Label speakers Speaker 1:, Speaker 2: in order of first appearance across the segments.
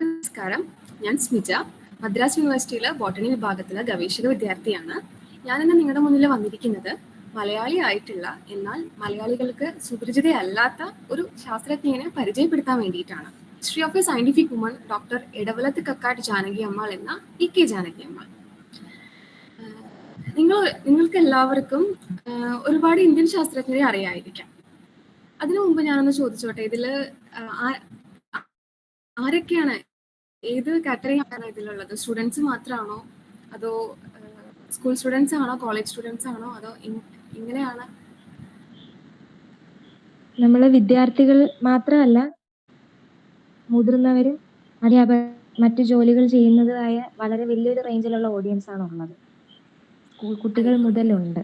Speaker 1: നമസ്കാരം. ഞാൻ സ്മിജ മദ്രാസ് യൂണിവേഴ്സിറ്റിയിലെ ബോട്ടണി വിഭാഗത്തിലെ ഗവേഷക വിദ്യാർത്ഥിയാണ്. ഞാൻ ഞാനിന്ന് നിങ്ങളുടെ മുന്നിൽ വന്നിരിക്കുന്നത് മലയാളി ആയിട്ടുള്ള എന്നാൽ മലയാളികൾക്ക് സുപരിചിതയല്ലാത്ത ഒരു ശാസ്ത്രജ്ഞനെ പരിചയപ്പെടുത്താൻ വേണ്ടിയിട്ടാണ്. History of a scientific woman doctor Edavalath Kakkat Janaki Ammal എന്ന ഇ കെ ജാനകി അമ്മാൾ. നിങ്ങൾ നിങ്ങൾക്ക് എല്ലാവർക്കും ഒരുപാട് ഇന്ത്യൻ ശാസ്ത്രജ്ഞരെ അറിയായിരിക്കാം. അതിനു മുമ്പ് ഞാനൊന്ന് ചോദിച്ചോട്ടെ ഇതിൽ ആരൊക്കെയാണ്? ഏത് കാറ്റഗറി ആണ് ഇതിലുള്ളത്? സ്റ്റുഡൻസ് മാത്രമാണോ അതോ സ്കൂൾ സ്റ്റുഡൻസ് ആണോ? കോളേജ് സ്റ്റുഡൻസ് ആണോ? അതോ ഇങ്- ഇങ്ങനെയാണ്?
Speaker 2: നമ്മൾ വിദ്യാർത്ഥികൾ മാത്രമല്ല മുതിർന്നവരും അധ്യാപകർ മറ്റു ജോലികൾ ചെയ്യുന്നതായ വളരെ വലിയൊരു റേഞ്ചിലുള്ള ഓഡിയൻസ് ആണ് ഉള്ളത്. സ്കൂൾ കുട്ടികൾ മുതലുണ്ട്.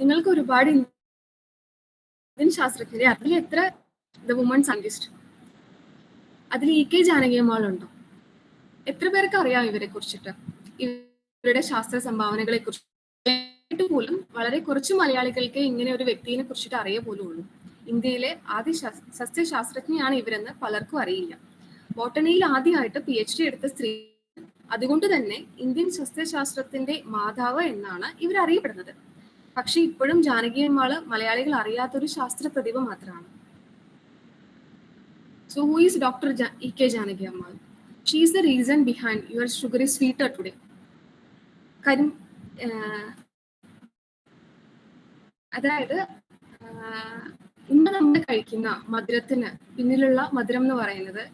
Speaker 1: നിങ്ങൾക്ക് ഒരുപാട് ഇന്ത്യൻ ശാസ്ത്രജ്ഞരെ. അതിൽ എത്ര? ദ വുമൺ സയന്റിസ്റ്റ് അതിൽ ഇ കെ ജാനകിയമ്മാളുണ്ടോ? എത്ര പേർക്ക് അറിയാം ഇവരെ കുറിച്ചിട്ട് ഇവരുടെ ശാസ്ത്ര സംഭാവനകളെ കുറിച്ച് പോലും വളരെ കുറച്ച് മലയാളികൾക്ക് ഇങ്ങനെ ഒരു വ്യക്തിയെ കുറിച്ചിട്ട് അറിയ പോലും ഉള്ളൂ. ഇന്ത്യയിലെ ആദ്യ ശാസ്- സസ്യശാസ്ത്രജ്ഞയാണ് ഇവരെന്ന് പലർക്കും അറിയില്ല. ബോട്ടണിയിൽ ആദ്യമായിട്ട് പി എച്ച് ഡി എടുത്ത സ്ത്രീ അതുകൊണ്ട് തന്നെ ഇന്ത്യൻ സസ്യശാസ്ത്രത്തിന്റെ മാതാവ് എന്നാണ് ഇവർ അറിയപ്പെടുന്നത് പക്ഷെ ഇപ്പോഴും ജാനകിയമ്മാൾ മലയാളികൾ അറിയാത്തൊരു ശാസ്ത്ര പ്രതിഭ മാത്രമാണ് so who is doctor E K Janaki Ammal she is the reason behind your sugar is sweeter today കാര്യം അതായത് ഇന്ന് നമ്മൾ കഴിക്കുന്ന മധുരത്തിന് പിന്നിലുള്ള മധുരം എന്ന് പറയുന്നത്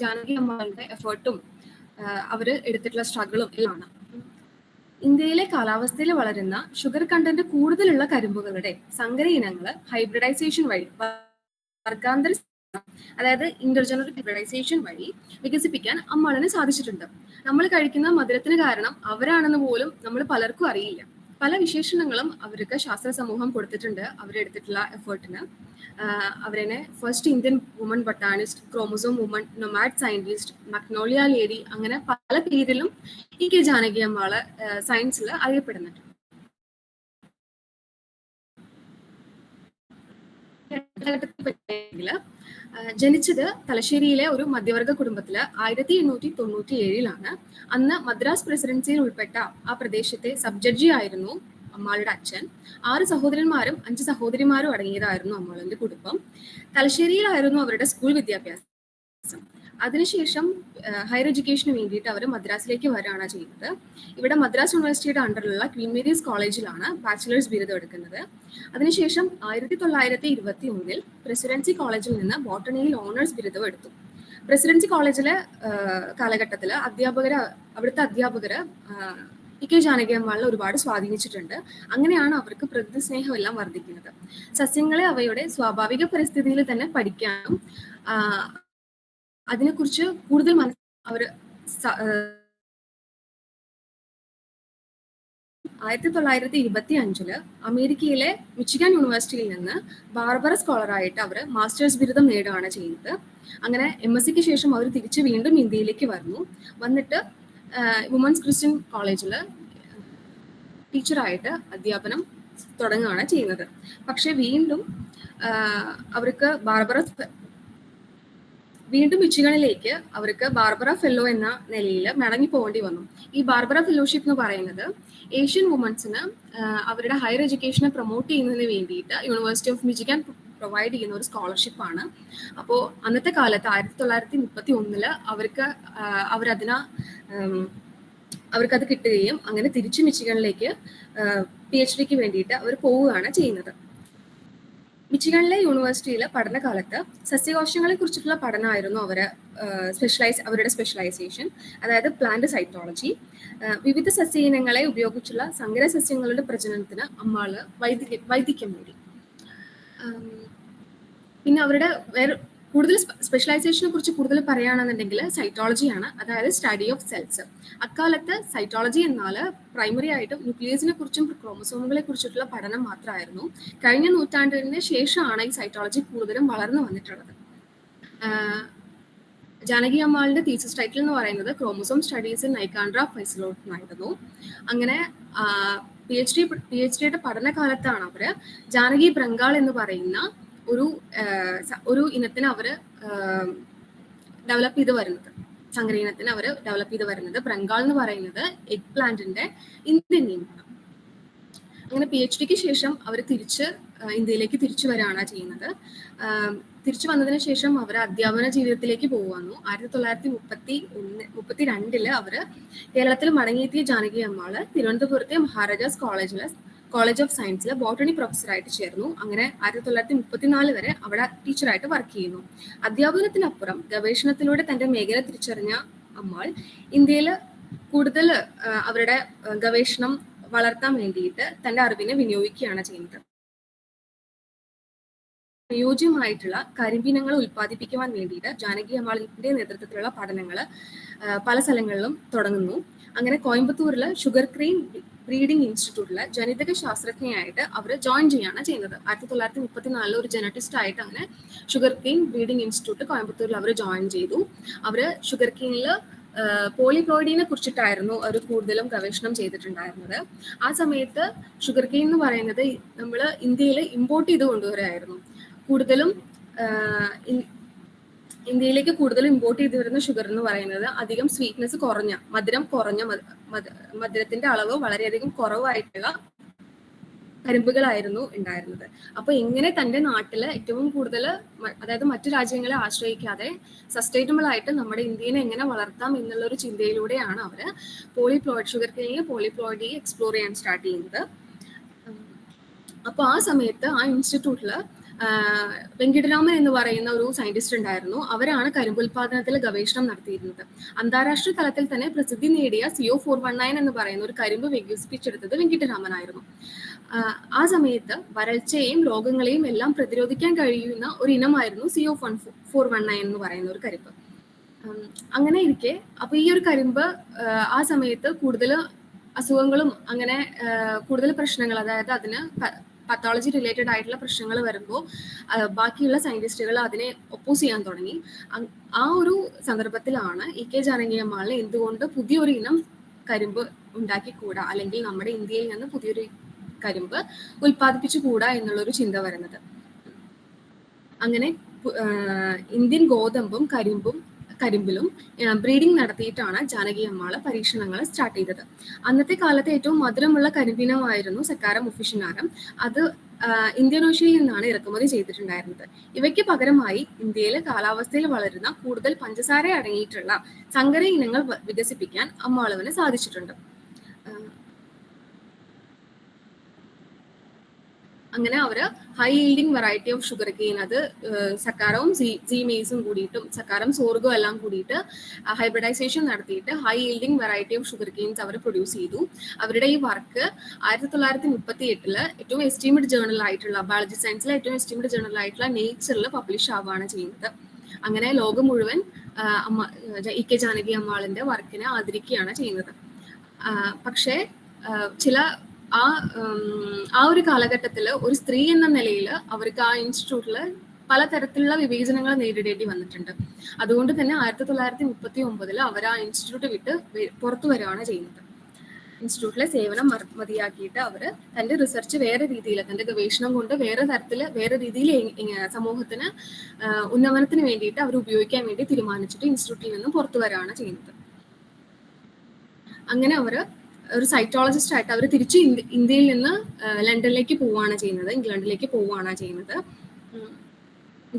Speaker 1: ജാനകി അമ്മാളുടെ എഫേർട്ടും അവർ എടുത്തിട്ടുള്ള സ്ട്രഗിളും എല്ലാമാണ് ഇന്ത്യയിലെ കാലാവസ്ഥയിൽ വളരുന്ന ഷുഗർ കണ്ടന്റ് കൂടുതലുള്ള കരിമ്പുകളുടെ സങ്കര ഇനങ്ങൾ ഹൈബ്രിഡൈസേഷൻ വഴി വർഗാന്തര അതായത് ഇന്റർജനറിക് ഹൈബ്രിഡൈസേഷൻ വഴി വികസിപ്പിക്കാൻ അമ്മളിന് സാധിച്ചിട്ടുണ്ട്. നമ്മൾ കഴിക്കുന്ന മധുരത്തിന് കാരണം അവരാണെന്ന് പോലും നമ്മൾ പലർക്കും അറിയില്ല. പല വിശേഷണങ്ങളും അവർക്ക് ശാസ്ത്ര സമൂഹം കൊടുത്തിട്ടുണ്ട് അവരെടുത്തിട്ടുള്ള എഫേർട്ടിന്. അവരെന്നെ first Indian woman botanist chromosome woman nomad scientist magnolia lady അങ്ങനെ പല പേരിലും ഇ കെ ജാനകി അമ്മാൾ സയൻസിൽ അറിയപ്പെടുന്നുണ്ട്. ജനിച്ചത് തലശ്ശേരിയിലെ ഒരു മധ്യവർഗ കുടുംബത്തിൽ ആയിരത്തി എണ്ണൂറ്റി തൊണ്ണൂറ്റി ഏഴിലാണ് അന്ന് മദ്രാസ് പ്രസിഡൻസിയിൽ ഉൾപ്പെട്ട ആ പ്രദേശത്തെ സബ് ജഡ്ജി ആയിരുന്നു അമ്മാളുടെ അച്ഛൻ. ആറ് സഹോദരന്മാരും അഞ്ച് സഹോദരിമാരും അടങ്ങിയതായിരുന്നു അമ്മാളിന്റെ കുടുംബം. തലശ്ശേരിയിലായിരുന്നു അവരുടെ സ്കൂൾ വിദ്യാഭ്യാസം. അതിനുശേഷം ഹയർ എഡ്യൂക്കേഷന് വേണ്ടിയിട്ട് അവർ മദ്രാസിലേക്ക് വരികയാണ് ചെയ്യുന്നത്. ഇവിടെ മദ്രാസ് യൂണിവേഴ്സിറ്റിയുടെ അണ്ടറിലുള്ള ക്വീൻ മേരീസ് കോളേജിലാണ് ബാച്ചിലേഴ്സ് ബിരുദം എടുക്കുന്നത്. അതിനുശേഷം ആയിരത്തി തൊള്ളായിരത്തി ഇരുപത്തി ഒന്നിൽ പ്രസിഡൻസി കോളേജിൽ നിന്ന് ബോട്ടണിയിൽ ഓണേഴ്സ് ബിരുദം എടുത്തു. പ്രസിഡൻസി കോളേജിലെ കാലഘട്ടത്തിൽ അധ്യാപകർ അവിടുത്തെ അധ്യാപകർ ഇ കെ ജാനകി അമ്മാളിനെ ഒരുപാട് സ്വാധീനിച്ചിട്ടുണ്ട്. അങ്ങനെയാണ് അവർക്ക് പ്രകൃതി സ്നേഹം എല്ലാം വർദ്ധിക്കുന്നത്. സസ്യങ്ങളെ അവയുടെ സ്വാഭാവിക പരിസ്ഥിതിയിൽ തന്നെ പഠിക്കാനും അതിനെക്കുറിച്ച് കൂടുതൽ മനസ്സ് അവർ ആയിരത്തി തൊള്ളായിരത്തി ഇരുപത്തി അഞ്ചിൽ അമേരിക്കയിലെ മിച്ചിഗൻ യൂണിവേഴ്സിറ്റിയിൽ നിന്ന് ബാർബറ സ്കോളറായിട്ട് അവർ മാസ്റ്റേഴ്സ് ബിരുദം നേടുകയാണ് ചെയ്യുന്നത്. അങ്ങനെ എം എസ് സിക്ക് ശേഷം അവർ തിരിച്ച് വീണ്ടും ഇന്ത്യയിലേക്ക് വന്നു വന്നിട്ട് വുമൻസ് ക്രിസ്ത്യൻ കോളേജിൽ ടീച്ചറായിട്ട് അധ്യാപനം തുടങ്ങുകയാണ് ചെയ്യുന്നത്. പക്ഷെ വീണ്ടും അവർക്ക് ബാർബറ വീണ്ടും മിച്ചിഗണിലേക്ക് അവർക്ക് ബാർബറ ഫെല്ലോ എന്ന നിലയിൽ മടങ്ങി പോകേണ്ടി വന്നു. ഈ ബാർബറ ഫെല്ലോഷിപ്പ് എന്ന് പറയുന്നത് ഏഷ്യൻ വുമൻസിന് അവരുടെ ഹയർ എഡ്യൂക്കേഷനെ പ്രൊമോട്ട് ചെയ്യുന്നതിന് വേണ്ടിയിട്ട് യൂണിവേഴ്സിറ്റി ഓഫ് മിച്ചിഗൻ പ്രൊവൈഡ് ചെയ്യുന്ന ഒരു സ്കോളർഷിപ്പ് ആണ്. അപ്പോൾ അന്നത്തെ കാലത്ത് ആയിരത്തി തൊള്ളായിരത്തി മുപ്പത്തി ഒന്നിൽ അവർക്ക് അവരതിന അവർക്കത് കിട്ടുകയും അങ്ങനെ തിരിച്ച് മിച്ചിഗണിലേക്ക് പി എച്ച് ഡിക്ക് വേണ്ടിയിട്ട് അവർ പോവുകയാണ് ചെയ്യുന്നത്. മിച്ചിഗണിലെ യൂണിവേഴ്സിറ്റിയിലെ പഠനകാലത്ത് സസ്യകോശങ്ങളെ കുറിച്ചിട്ടുള്ള പഠനമായിരുന്നു അവർ സ്പെഷ്യലൈസ് അവരുടെ സ്പെഷ്യലൈസേഷൻ അതായത് പ്ലാന്റ് സൈറ്റോളജി വിവിധ സസ്യ ഇനങ്ങളെ ഉപയോഗിച്ചുള്ള സങ്കര സസ്യങ്ങളുടെ പ്രജനനത്തിന് അമ്മാൾ വൈദിക വൈദിക്യം നേടി. പിന്നെ അവരുടെ വേറെ കൂടുതൽ സ്പെഷ്യലൈസേഷനെ കുറിച്ച് കൂടുതൽ പറയുകയാണെന്നുണ്ടെങ്കിൽ സൈറ്റോളജിയാണ് അതായത് സ്റ്റഡി ഓഫ് സെൽസ് അക്കാലത്ത് സൈറ്റോളജി എന്നാൽ പ്രൈമറി ആയിട്ട് ന്യൂക്ലിയസിനെ കുറിച്ചും ക്രോമസോമുകളെ കുറിച്ചിട്ടുള്ള പഠനം മാത്രമായിരുന്നു. കഴിഞ്ഞ നൂറ്റാണ്ടിന് ശേഷമാണ് ഈ സൈറ്റോളജി കൂടുതലും വളർന്നു വന്നിട്ടുള്ളത്. ജാനകി അമ്മാളിന്റെ തീസിസ് ടൈറ്റിൽ എന്ന് പറയുന്നത് chromosome studies in Nicandra physaloides എന്നായിരുന്നു. അങ്ങനെ P H D P H ഡിയുടെ പഠനകാലത്താണ് അവർ ജാനകി ബ്രംഗാൾ എന്ന് പറയുന്ന ഒരു ഒരു ഇനത്തിന് അവർ ഡെവലപ്പ് ചെയ്ത് വരുന്നത്. ചങ്കര ഇനത്തിന് അവർ ഡെവലപ്പ് ചെയ്ത് വരുന്നത്. ബംഗാൾ എന്ന് പറയുന്നത് എഗ് പ്ലാന്റിന്റെ ഇന്ത്യൻ നിയമമാണ് അങ്ങനെ പി എച്ച് ഡിക്ക് ശേഷം അവർ തിരിച്ച് ഇന്ത്യയിലേക്ക് തിരിച്ചു വരികയാണ് ചെയ്യുന്നത്. തിരിച്ചു വന്നതിന് ശേഷം അവർ അധ്യാപന ജീവിതത്തിലേക്ക് പോകുന്നു ആയിരത്തി തൊള്ളായിരത്തി മുപ്പത്തി ഒന്ന് മുപ്പത്തി രണ്ടിൽ അവർ കേരളത്തിൽ മടങ്ങിയെത്തിയ ജാനകി അമ്മാൾ തിരുവനന്തപുരത്തെ മഹാരാജാസ് കോളേജിലെ കോളേജ് ഓഫ് സയൻസിൽ ബോട്ടണി പ്രൊഫസറായിട്ട് ചേർന്നു. അങ്ങനെ ആയിരത്തി തൊള്ളായിരത്തി മുപ്പത്തിനാല് വരെ അവിടെ ടീച്ചറായിട്ട് വർക്ക് ചെയ്യുന്നു. അധ്യാപനത്തിനപ്പുറം ഗവേഷണത്തിലൂടെ തന്റെ മേഖല തിരിച്ചറിഞ്ഞ അമ്മാൾ ഇന്ത്യയിൽ കൂടുതൽ അവരുടെ ഗവേഷണം വളർത്താൻ വേണ്ടിയിട്ട് തന്റെ അറിവിനെ വിനിയോഗിക്കുകയാണ് ചെയ്യുന്നത്. അനുയോജ്യമായിട്ടുള്ള കരിമ്പീനങ്ങൾ ഉൽപ്പാദിപ്പിക്കുവാൻ വേണ്ടിയിട്ട് ജാനകി അമ്മാളിന്റെ നേതൃത്വത്തിലുള്ള പഠനങ്ങൾ പല സ്ഥലങ്ങളിലും തുടങ്ങുന്നു. അങ്ങനെ കോയമ്പത്തൂരിൽ ഷുഗർ ക്രീം ബ്രീഡിംഗ് ഇൻസ്റ്റിറ്റ്യൂട്ടിലെ ജനിതക ശാസ്ത്രജ്ഞയായിട്ട് അവർ ജോയിൻ ചെയ്യുകയാണ് ചെയ്യുന്നത്. ആയിരത്തി തൊള്ളായിരത്തി മുപ്പത്തിനാലിൽ ഒരു ജനറ്റിസ്റ്റ് ആയിട്ട് അങ്ങനെ ഷുഗർ കെയിൻ ബ്രീഡിംഗ് ഇൻസ്റ്റിറ്റ്യൂട്ട് കോയമ്പത്തൂരിൽ അവർ ജോയിൻ ചെയ്തു. അവർ ഷുഗർ കെയിനിൽ പോളിപ്ലോയിഡിനെ കുറിച്ചിട്ടായിരുന്നു അവർ കൂടുതലും ഗവേഷണം ചെയ്തിട്ടുണ്ടായിരുന്നത്. ആ സമയത്ത് ഷുഗർ കെയിൻ എന്ന് പറയുന്നത് നമ്മൾ ഇന്ത്യയിൽ ഇമ്പോർട്ട് ചെയ്ത് കൊണ്ടുവരായിരുന്നു. കൂടുതലും ഇന്ത്യയിലേക്ക് കൂടുതൽ ഇമ്പോർട്ട് ചെയ്ത് വരുന്ന ഷുഗർ എന്ന് പറയുന്നത് അധികം സ്വീറ്റ്നെസ് കുറഞ്ഞ മധുരം കുറഞ്ഞ മധു- മധു- മധുരത്തിന്റെ അളവ് വളരെയധികം കുറവായിട്ടുള്ള കരിമ്പുകളായിരുന്നു ഉണ്ടായിരുന്നത് അപ്പൊ എങ്ങനെ തന്റെ നാട്ടിൽ ഏറ്റവും കൂടുതൽ അതായത് മറ്റു രാജ്യങ്ങളെ ആശ്രയിക്കാതെ സസ്റ്റൈനബിൾ ആയിട്ട് നമ്മുടെ ഇന്ത്യനെ എങ്ങനെ വളർത്താം എന്നുള്ള ഒരു ചിന്തയിലൂടെയാണ് അവർ പോളിപ്ലോയിഡ് ഷുഗർ കെയിനിൽ പോളിപ്ലോയിഡി എക്സ്പ്ലോർ ചെയ്യാൻ സ്റ്റാർട്ട് ചെയ്യുന്നത്. അപ്പൊ ആ സമയത്ത് ആ ഇൻസ്റ്റിറ്റ്യൂട്ടിൽ വെങ്കിട്ടരാമൻ എന്ന് പറയുന്ന ഒരു സയന്റിസ്റ്റ് ഉണ്ടായിരുന്നു. അവരാണ് കരിമ്പുൽപാദനത്തിൽ ഗവേഷണം നടത്തിയിരുന്നത്. അന്താരാഷ്ട്ര തലത്തിൽ തന്നെ പ്രസിദ്ധി നേടിയ സിഒ ഫോർ വൺ നയൻ എന്ന് പറയുന്ന ഒരു കരിമ്പ് വികസിപ്പിച്ചെടുത്തത് വെങ്കിട്ടരാമനായിരുന്നു ആയിരുന്നു ആ സമയത്ത് വരൾച്ചയെയും രോഗങ്ങളെയും എല്ലാം പ്രതിരോധിക്കാൻ കഴിയുന്ന ഒരു ഇനമായിരുന്നു CO one four one nine എന്ന് പറയുന്ന ഒരു കരിമ്പ്. അങ്ങനെ ഇരിക്കെ അപ്പൊ ഈ ഒരു കരിമ്പ് ആ സമയത്ത് കൂടുതൽ അസുഖങ്ങളും അങ്ങനെ കൂടുതൽ പ്രശ്നങ്ങൾ അതായത് അതിന് പത്തോളജി റിലേറ്റഡ് ആയിട്ടുള്ള പ്രശ്നങ്ങൾ വരുമ്പോൾ ബാക്കിയുള്ള സയന്റിസ്റ്റുകൾ അതിനെ ഒപ്പോസ് ചെയ്യാൻ തുടങ്ങി. ആ ഒരു സന്ദർഭത്തിലാണ് ഇ കെ ജാനകിയമ്മാളിന് എന്തുകൊണ്ട് പുതിയൊരു ഇനം കരിമ്പ് ഉണ്ടാക്കിക്കൂടാ? അല്ലെങ്കിൽ നമ്മുടെ ഇന്ത്യയിൽ നിന്ന് പുതിയൊരു കരിമ്പ് ഉൽപ്പാദിപ്പിച്ചുകൂടാ എന്നുള്ളൊരു ചിന്ത വരുന്നത്. അങ്ങനെ ഇന്ത്യൻ ഗോതമ്പും കരിമ്പും കരിമ്പിലും ബ്രീഡിംഗ് നടത്തിയിട്ടാണ് ജാനകി അമ്മാൾ പരീക്ഷണങ്ങൾ സ്റ്റാർട്ട് ചെയ്തത്. അന്നത്തെ കാലത്തെ ഏറ്റവും മധുരമുള്ള കരിമ്പിനമായിരുന്നു സക്കാര മുഫിഷിനാരം അത് ഇന്ത്യനോഷ്യയിൽ നിന്നാണ് ഇറക്കുമതി ചെയ്തിട്ടുണ്ടായിരുന്നത്. ഇവയ്ക്ക് പകരമായി ഇന്ത്യയിലെ കാലാവസ്ഥയിൽ വളരുന്ന കൂടുതൽ പഞ്ചസാര അടങ്ങിയിട്ടുള്ള സങ്കര ഇനങ്ങൾ വികസിപ്പിക്കാൻ അമ്മാളവന് സാധിച്ചിട്ടുണ്ട്. അങ്ങനെ അവർ high yielding variety of sugar cane അത് സക്കാരവും ജി മെയ്സും കൂടിയിട്ടും സക്കാരം സോർഗും എല്ലാം കൂടിയിട്ട് ഹൈബ്രിഡൈസേഷൻ നടത്തിയിട്ട് high yielding variety of sugar canes our produce ചെയ്തു. അവരുടെ ഈ വർക്ക് ആയിരത്തി തൊള്ളായിരത്തി മുപ്പത്തി എട്ടിൽ ഏറ്റവും എസ്റ്റിമേറ്റ് ജേണൽ ആയിട്ടുള്ള ബയോളജി സയൻസിലെ ഏറ്റവും എസ്റ്റിമേറ്റ് ജേണൽ ആയിട്ടുള്ള നേച്ചറിൽ പബ്ലിഷ് ആവുകയാണ് ചെയ്യുന്നത്. അങ്ങനെ ലോകം മുഴുവൻ അമ്മ ഇ കെ ജാനകി അമ്മാളിന്റെ വർക്കിനെ ആദരിക്കുകയാണ് ചെയ്യുന്നത്. പക്ഷേ ചില ആ ആ ഒരു കാലഘട്ടത്തിൽ ഒരു സ്ത്രീ എന്ന നിലയിൽ അവർക്ക് ആ ഇൻസ്റ്റിറ്റ്യൂട്ടിൽ പലതരത്തിലുള്ള വിവേചനങ്ങൾ നേരിടേണ്ടി വന്നിട്ടുണ്ട്. അതുകൊണ്ട് തന്നെ ആയിരത്തി തൊള്ളായിരത്തി മുപ്പത്തി ഒമ്പതിൽ അവർ ആ ഇൻസ്റ്റിറ്റ്യൂട്ട് വിട്ട് പുറത്തു വരികയാണ് ചെയ്യുന്നത്. ഇൻസ്റ്റിറ്റ്യൂട്ടിലെ സേവനം മതിയാക്കിയിട്ട് അവർ തന്റെ റിസർച്ച് വേറെ രീതിയിൽ തന്റെ ഗവേഷണം കൊണ്ട് വേറെ തരത്തിൽ വേറെ രീതിയിൽ സമൂഹത്തിന് ഉന്നമനത്തിന് വേണ്ടിയിട്ട് അവർ ഉപയോഗിക്കാൻ വേണ്ടി തീരുമാനിച്ചിട്ട് ഇൻസ്റ്റിറ്റ്യൂട്ടിൽ നിന്നും പുറത്തു വരികയാണ് ചെയ്യുന്നത്. അങ്ങനെ അവർ ഒരു സൈറ്റോളജിസ്റ്റ് ആയിട്ട് അവർ തിരിച്ച് ഇന്ത്യയിൽ നിന്ന് ലണ്ടനിലേക്ക് പോവുകയാണ് ചെയ്യുന്നത്. ഇംഗ്ലണ്ടിലേക്ക് പോവുകയാണ് ചെയ്യുന്നത്.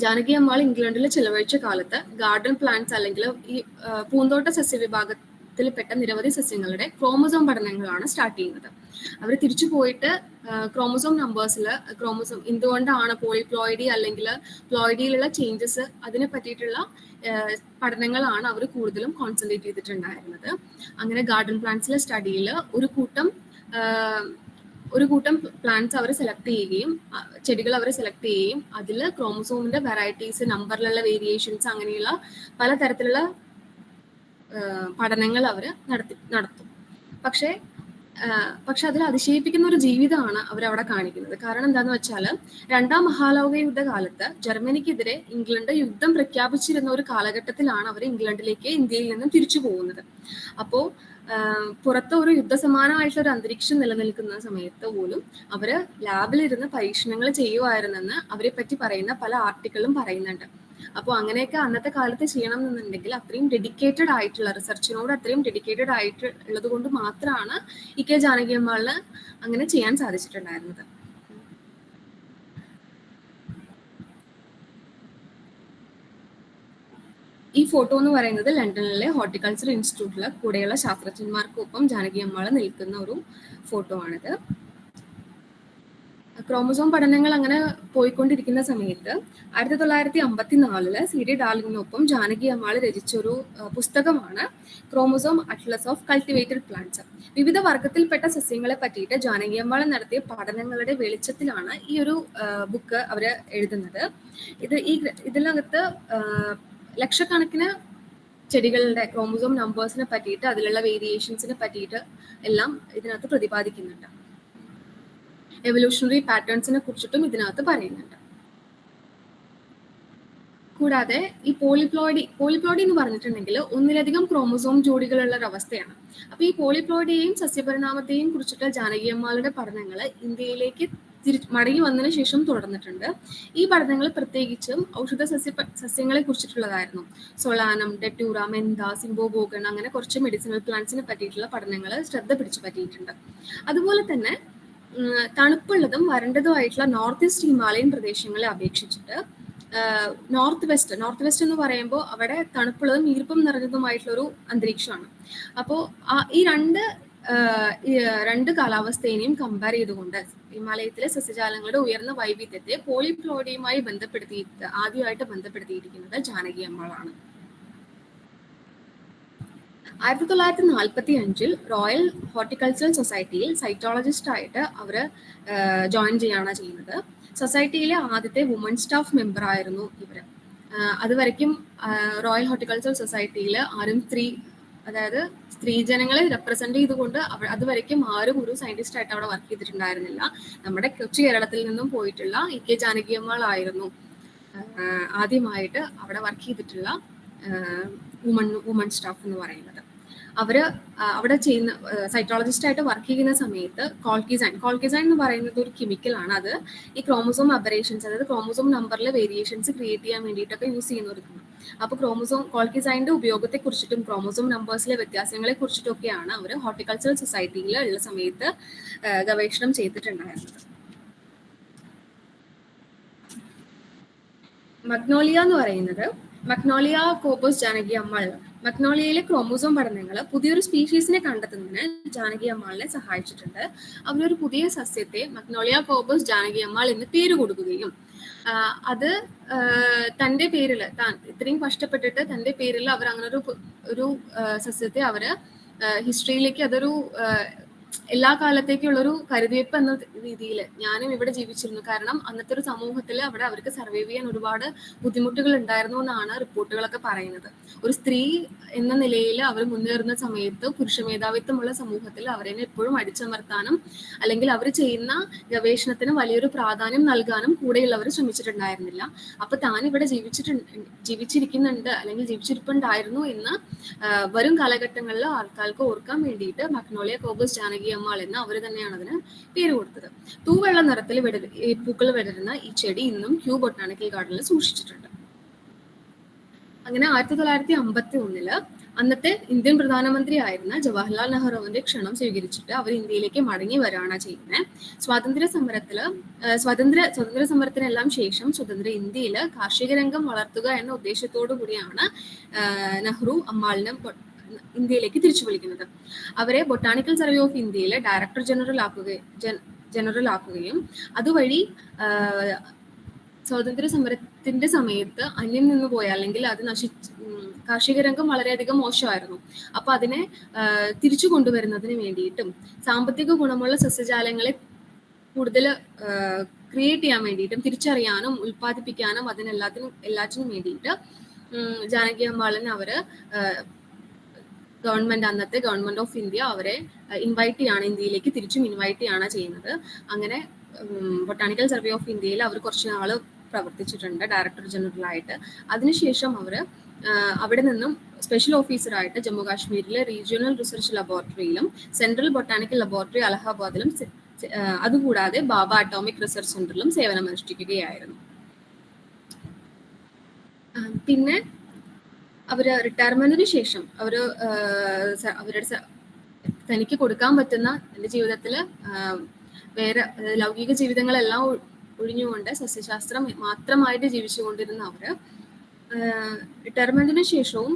Speaker 1: ജാനകി അമ്മാൾ ഇംഗ്ലണ്ടിൽ ചിലവഴിച്ച കാലത്ത് ഗാർഡൻ പ്ലാന്റ്സ് അല്ലെങ്കിൽ ഈ പൂന്തോട്ട സസ്യ വിഭാഗത്തിൽപ്പെട്ട നിരവധി സസ്യങ്ങളുടെ ക്രോമസോം പഠനങ്ങളാണ് സ്റ്റാർട്ട് ചെയ്യുന്നത്. അവർ തിരിച്ചു പോയിട്ട് ക്രോമസോം നമ്പേഴ്സിൽ ക്രോമസോം എന്തുകൊണ്ടാണ് പോളിപ്ലോയിഡി അല്ലെങ്കിൽ പ്ലോയിഡിയിലുള്ള ചേഞ്ചസ് അതിനെ പറ്റിയിട്ടുള്ള പഠനങ്ങളാണ് അവർ കൂടുതലും കോൺസെൻട്രേറ്റ് ചെയ്തിട്ടുണ്ടായിരുന്നത്. അങ്ങനെ ഗാർഡൻ പ്ലാന്റ്സിലെ സ്റ്റഡിയിൽ ഒരു കൂട്ടം ഒരു കൂട്ടം പ്ലാന്റ്സ് അവർ സെലക്ട് ചെയ്യുകയും ചെടികൾ അവർ സെലക്ട് ചെയ്യുകയും അതിൽ ക്രോമസോമിന്റെ വെറൈറ്റീസ് നമ്പറിലുള്ള വേരിയേഷൻസ് അങ്ങനെയുള്ള പലതരത്തിലുള്ള പഠനങ്ങൾ അവർ നടത്തി നടത്തും. പക്ഷേ പക്ഷെ അതിൽ അതിശയിപ്പിക്കുന്ന ഒരു ജീവിതമാണ് അവരവിടെ കാണിക്കുന്നത്. കാരണം എന്താന്ന് വെച്ചാൽ രണ്ടാം മഹാലോക യുദ്ധ കാലത്ത് ജർമ്മനിക്കെതിരെ ഇംഗ്ലണ്ട് യുദ്ധം പ്രഖ്യാപിച്ചിരുന്ന ഒരു കാലഘട്ടത്തിലാണ് അവർ ഇംഗ്ലണ്ടിലേക്ക് ഇന്ത്യയിൽ നിന്നും തിരിച്ചു പോകുന്നത്. അപ്പോൾ പുറത്ത് ഒരു യുദ്ധസമാനമായിട്ടുള്ള ഒരു അന്തരീക്ഷം നിലനിൽക്കുന്ന സമയത്ത് പോലും അവർ ലാബിലിരുന്ന് പരീക്ഷണങ്ങൾ ചെയ്യുമായിരുന്നെന്ന് അവരെ പറ്റി പറയുന്ന പല ആർട്ടിക്കിളും പറയുന്നുണ്ട്. അപ്പോൾ അങ്ങനെയൊക്കെ അന്നത്തെ കാലത്ത് ചെയ്യണം എന്നുണ്ടെങ്കിൽ അത്രയും ഡെഡിക്കേറ്റഡ് ആയിട്ടുള്ള റിസർച്ചിനോട് അത്രയും ഡെഡിക്കേറ്റഡ് ആയിട്ട് ഉള്ളത് കൊണ്ട് മാത്രമാണ് ഇ കെ ജാനകിയമ്മാളിന് അങ്ങനെ ചെയ്യാൻ സാധിച്ചിട്ടുണ്ടായിരുന്നത്. ഈ ഫോട്ടോ എന്ന് പറയുന്നത് ലണ്ടനിലെ ഹോർട്ടിക്കൾച്ചർ ഇൻസ്റ്റിറ്റ്യൂട്ടിലെ കൂടെയുള്ള ശാസ്ത്രജ്ഞന്മാർക്കൊപ്പം ജാനകി നിൽക്കുന്ന ഒരു ഫോട്ടോ ആണിത്. ക്രോമസോം പഠനങ്ങൾ അങ്ങനെ പോയിക്കൊണ്ടിരിക്കുന്ന സമയത്ത് ആയിരത്തി തൊള്ളായിരത്തി അമ്പത്തിനാലിൽ സി ഡി ഡാർലിങ്ങിനൊപ്പം ജാനകി അമ്മാൾ രചിച്ച ഒരു പുസ്തകമാണ് chromosome atlas of cultivated plants. വിവിധ വർഗത്തിൽപ്പെട്ട സസ്യങ്ങളെ പറ്റിയിട്ട് ജാനകി അമ്മാൾ നടത്തിയ പഠനങ്ങളുടെ വെളിച്ചത്തിലാണ് ഈ ഒരു ബുക്ക് അവർ എഴുതുന്നത്. ഇത് ഈ ഇതിനകത്ത് ലക്ഷക്കണക്കിന് ചെടികളുടെ ക്രോമസോം നമ്പേഴ്സിനെ പറ്റിയിട്ട് അതിലുള്ള വേരിയേഷൻസിനെ പറ്റിയിട്ട് എല്ലാം ഇതിനകത്ത് പ്രതിപാദിക്കുന്നുണ്ട്. എവല്യൂഷണറി പാറ്റേൺസിനെ കുറിച്ചിട്ടും ഇതിനകത്ത് പറയുന്നുണ്ട്. കൂടാതെ ഈ പോളിപ്ലോയിഡി പോളിപ്ലോയിഡി എന്ന് പറഞ്ഞിട്ടുണ്ടെങ്കിൽ ഒന്നിലധികം ക്രോമസോം ജോഡികളുള്ള ഒരു അവസ്ഥയാണ്. അപ്പൊ ഈ പോളിപ്ലോയിഡിയെയും സസ്യപരിണാമത്തെയും കുറിച്ചിട്ട് ജാനകീയന്മാരുടെ പഠനങ്ങൾ ഇന്ത്യയിലേക്ക് തിരി മടങ്ങി വന്നതിന് ശേഷം തുടർന്നിട്ടുണ്ട്. ഈ പഠനങ്ങൾ പ്രത്യേകിച്ചും ഔഷധ സസ്യ സസ്യങ്ങളെ കുറിച്ചിട്ടുള്ളതായിരുന്നു. സൊളാനം ഡെറ്റൂറ മെന്ത സിംബോബോഗൺ അങ്ങനെ കുറച്ച് മെഡിസിനൽ പ്ലാന്റ്സിനെ പറ്റിയിട്ടുള്ള പഠനങ്ങൾ ശ്രദ്ധ പിടിച്ചു പറ്റിയിട്ടുണ്ട്. അതുപോലെ തന്നെ തണുപ്പുള്ളതും വരണ്ടതുമായിട്ടുള്ള നോർത്ത് ഈസ്റ്റ് ഹിമാലയൻ പ്രദേശങ്ങളെ അപേക്ഷിച്ചിട്ട് നോർത്ത് വെസ്റ്റ് നോർത്ത് വെസ്റ്റ് എന്ന് പറയുമ്പോൾ അവിടെ തണുപ്പുള്ളതും ഈർപ്പം നിറഞ്ഞതുമായിട്ടുള്ള ഒരു അന്തരീക്ഷമാണ് അപ്പോൾ ഈ രണ്ട് രണ്ട് കാലാവസ്ഥയെയും കമ്പയർ ചെയ്തുകൊണ്ട് ഹിമാലയത്തിലെ സസ്യജാലങ്ങളുടെ ഉയർന്ന വൈവിധ്യത്തെ പോളിപ്ലോഡിയുമായി ബന്ധപ്പെടുത്തി ആദ്യമായിട്ട് ബന്ധപ്പെടുത്തിയിരിക്കുന്നത് ജാനകി അമ്മളാണ് ആയിരത്തി തൊള്ളായിരത്തി നാൽപ്പത്തി അഞ്ചിൽ റോയൽ ഹോർട്ടിക്കൾച്ചറൽ സൊസൈറ്റിയിൽ സൈറ്റോളജിസ്റ്റ് ആയിട്ട് അവർ ജോയിൻ ചെയ്യാണ് ചെയ്യുന്നത്. സൊസൈറ്റിയിലെ ആദ്യത്തെ വുമൺ സ്റ്റാഫ് മെമ്പർ ആയിരുന്നു ഇവർ അതുവരയ്ക്കും റോയൽ ഹോർട്ടിക്കൾച്ചറൽ സൊസൈറ്റിയിൽ ആരും സ്ത്രീ അതായത് സ്ത്രീജനങ്ങളെ റെപ്രസെന്റ് ചെയ്തുകൊണ്ട് അവർ അതുവരയ്ക്കും ആരും ഒരു സയന്റിസ്റ്റ് ആയിട്ട് അവിടെ വർക്ക് ചെയ്തിട്ടുണ്ടായിരുന്നില്ല. നമ്മുടെ കൊച്ചു കേരളത്തിൽ നിന്നും പോയിട്ടുള്ള ഇ കെ ജാനകിയമ്മളായിരുന്നു ആദ്യമായിട്ട് അവിടെ വർക്ക് ചെയ്തിട്ടുള്ള വുമൺ വുമൺ സ്റ്റാഫ് എന്ന് പറയുന്നത്. അവർ അവിടെ ചെയ്യുന്ന സൈറ്റോളജിസ്റ്റ് ആയിട്ട് വർക്ക് ചെയ്യുന്ന സമയത്ത് കോൾക്കിസൈൻ കോൾക്കിസൈൻ എന്ന് പറയുന്നത് ഒരു കെമിക്കലാണ് അത്. ഈ ക്രോമസോം അബറേഷൻസ് അതായത് ക്രോമസോം നമ്പറിലെ വേരിയേഷൻസ് ക്രിയേറ്റ് ചെയ്യാൻ വേണ്ടിയിട്ടൊക്കെ യൂസ് ചെയ്യുന്ന ഒരു അപ്പോൾ ക്രോമസോം കോൾക്കിസൈന്റെ ഉപയോഗത്തെ കുറിച്ചിട്ടും ക്രോമസോം നമ്പേഴ്സിലെ വ്യത്യാസങ്ങളെ കുറിച്ചിട്ടൊക്കെയാണ് അവർ ഹോർട്ടിക്കൾച്ചറൽ സൊസൈറ്റിയിൽ ഉള്ള സമയത്ത് ഗവേഷണം ചെയ്തിട്ടുണ്ടായിരുന്നത്. മഗ്നോളിയ എന്ന് പറയുന്നത് മഗ്നോളിയ കോബോസ് ജാനകി അമ്മാൾ മഗ്നോളിയയിലെ ക്രോമോസോം പഠനങ്ങൾ പുതിയൊരു സ്പീഷീസിനെ കണ്ടെത്തുന്നതിന് ജാനകി അമ്മാളിനെ സഹായിച്ചിട്ടുണ്ട്. അവരൊരു പുതിയ സസ്യത്തെ മക്നോളിയ കോബസ് ജാനകി അമ്മാൾ എന്ന് പേര് കൊടുക്കുകയും അത് തന്റെ പേരിൽ താൻ ഇത്രയും കഷ്ടപ്പെട്ടിട്ട് തന്റെ പേരിൽ അവർ അങ്ങനെ ഒരു ഒരു സസ്യത്തെ അവർ ഹിസ്റ്ററിയിലേക്ക് അതൊരു എല്ലാ കാലത്തേക്കുള്ളൊരു കരുതിവെപ്പ് എന്ന രീതിയിൽ ഞാനും ഇവിടെ ജീവിച്ചിരുന്നു. കാരണം അന്നത്തെ ഒരു സമൂഹത്തിൽ അവിടെ അവർക്ക് സർവൈവ് ചെയ്യാൻ ഒരുപാട് ബുദ്ധിമുട്ടുകൾ ഉണ്ടായിരുന്നു എന്നാണ് റിപ്പോർട്ടുകളൊക്കെ പറയുന്നത്. ഒരു സ്ത്രീ എന്ന നിലയിൽ അവർ മുന്നേറുന്ന സമയത്ത് പുരുഷ മേധാവിത്വമുള്ള സമൂഹത്തിൽ അവരെ എപ്പോഴും അടിച്ചമർത്താനും അല്ലെങ്കിൽ അവർ ചെയ്യുന്ന ഗവേഷണത്തിന് വലിയൊരു പ്രാധാന്യം നൽകാനും കൂടെയുള്ളവർ ശ്രമിച്ചിട്ടുണ്ടായിരുന്നില്ല. അപ്പൊ താൻ ഇവിടെ ജീവിച്ചിട്ടുണ്ട് ജീവിച്ചിരിക്കുന്നുണ്ട് അല്ലെങ്കിൽ ജീവിച്ചിരിപ്പുണ്ടായിരുന്നു എന്ന് വരും കാലഘട്ടങ്ങളിൽ ആൾക്കാർക്ക് ഓർക്കാൻ വേണ്ടിയിട്ട് മക്നോളിയ കോബസ് ജാനകി അമ്മാൾ എന്ന് അവർ തന്നെയാണ് അതിന് പേര് കൊടുത്തത്. തൂവെള്ള നിറത്തിൽ വിട പൂക്കൾ വിടരുന്ന ഈ ചെടി ഇന്നും ക്യൂ ബൊട്ടാണിക്കൽ ഗാർഡനിൽ സൂക്ഷിച്ചിട്ടുണ്ട്. അങ്ങനെ ആയിരത്തി തൊള്ളായിരത്തി അമ്പത്തി ഒന്നിൽ അന്നത്തെ ഇന്ത്യൻ പ്രധാനമന്ത്രി ആയിരുന്ന ജവഹർലാൽ നെഹ്റുവിന്റെ ക്ഷണം സ്വീകരിച്ചിട്ട് അവർ ഇന്ത്യയിലേക്ക് മടങ്ങി വരാണ് ചെയ്യുന്നത്. സ്വാതന്ത്ര്യ സമരത്തിൽ സ്വാതന്ത്ര്യ സ്വതന്ത്ര സമരത്തിനെല്ലാം ശേഷം സ്വതന്ത്ര ഇന്ത്യയിൽ കാർഷിക രംഗം വളർത്തുക എന്ന ഉദ്ദേശത്തോടു കൂടിയാണ് നെഹ്റു അമ്മാളിനെ ഇന്ത്യയിലേക്ക് തിരിച്ചു വിളിക്കുന്നത്. അവരെ ബൊട്ടാണിക്കൽ സർവേ ഓഫ് ഇന്ത്യയിലെ ഡയറക്ടർ ജനറൽ ആക്കുകയും ജനറൽ ആക്കുകയും അതുവഴി സ്വാതന്ത്ര്യ സമരത്തിന്റെ സമയത്ത് അന്യം നിന്ന് പോയ അല്ലെങ്കിൽ അത് നശി കാർഷിക രംഗം വളരെയധികം മോശമായിരുന്നു. അപ്പൊ അതിനെ തിരിച്ചു കൊണ്ടുവരുന്നതിന് വേണ്ടിയിട്ടും സാമ്പത്തിക ഗുണമുള്ള സസ്യജാലങ്ങളെ കൂടുതൽ ക്രിയേറ്റ് ചെയ്യാൻ വേണ്ടിയിട്ടും തിരിച്ചറിയാനും ഉൽപ്പാദിപ്പിക്കാനും അതിനെല്ലാത്തിനും എല്ലാറ്റിനും വേണ്ടിയിട്ട് ജാനകി അമ്പാളിനെ അവർ ഗവൺമെന്റ് അന്നത്തെ ഗവൺമെന്റ് ഓഫ് ഇന്ത്യ അവരെ ഇൻവൈറ്റ് ചെയ്യാണ് ഇന്ത്യയിലേക്ക് തിരിച്ചും ഇൻവൈറ്റ് ചെയ്യാണ് ചെയ്യുന്നത്. അങ്ങനെ ബൊട്ടാണിക്കൽ സർവേ ഓഫ് ഇന്ത്യയിൽ അവർ കുറച്ച് നാൾ പ്രവർത്തിച്ചിട്ടുണ്ട് ഡയറക്ടർ ജനറൽ ആയിട്ട് അതിനുശേഷം അവർ അവിടെ നിന്നും സ്പെഷ്യൽ ഓഫീസറായിട്ട് ജമ്മു കാശ്മീരിലെ റീജിയണൽ റിസർച്ച് ലബോറട്ടറിയിലും സെൻട്രൽ ബൊട്ടാണിക്കൽ ലബോറട്ടറി അലഹാബാദിലും അതുകൂടാതെ ബാബ അറ്റോമിക് റിസർച്ച് സെന്ററിലും സേവനമനുഷ്ഠിക്കുകയായിരുന്നു. പിന്നെ അവർ റിട്ടയർമെന്റിന് ശേഷം അവർ അവരുടെ തനിക്ക് കൊടുക്കാൻ പറ്റുന്ന എന്റെ ജീവിതത്തിൽ വേറെ ലൗകിക ജീവിതങ്ങളെല്ലാം ഒഴിഞ്ഞുകൊണ്ട് സസ്യശാസ്ത്രം മാത്രമായിട്ട് ജീവിച്ചുകൊണ്ടിരുന്ന അവർ റിട്ടയർമെന്റിന് ശേഷവും